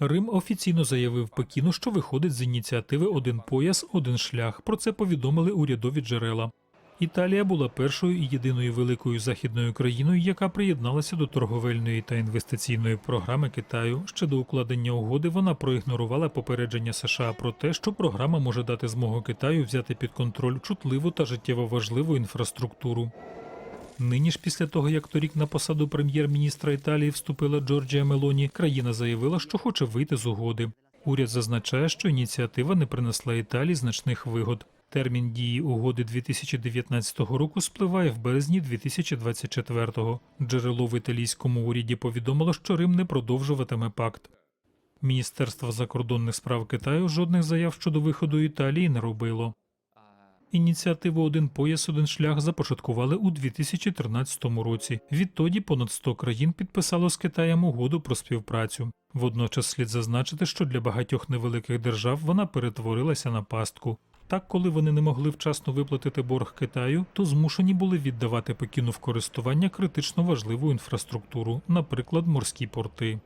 Рим офіційно заявив Пекіну, що виходить з ініціативи Один пояс, один шлях. Про це повідомили урядові джерела. Італія була першою і єдиною великою західною країною, яка приєдналася до торговельної та інвестиційної програми Китаю. Ще до укладення угоди вона проігнорувала попередження США про те, що програма може дати змогу Китаю взяти під контроль чутливу та життєво важливу інфраструктуру. Нині ж після того, як торік на посаду прем'єр-міністра Італії вступила Джорджія Мелоні, країна заявила, що хоче вийти з угоди. Уряд зазначає, що ініціатива не принесла Італії значних вигод. Термін дії угоди 2019 року спливає в березні 2024-го. Джерело в італійському уряді повідомило, що Рим не продовжуватиме пакт. Міністерство закордонних справ Китаю жодних заяв щодо виходу Італії не робило. Ініціативу Один пояс, один шлях започаткували у 2013 році. Відтоді понад 100 країн підписало з Китаєм угоду про співпрацю. Водночас слід зазначити, що для багатьох невеликих держав вона перетворилася на пастку. Так, коли вони не могли вчасно виплатити борг Китаю, то змушені були віддавати Пекіну в користування критично важливу інфраструктуру, наприклад, морські порти.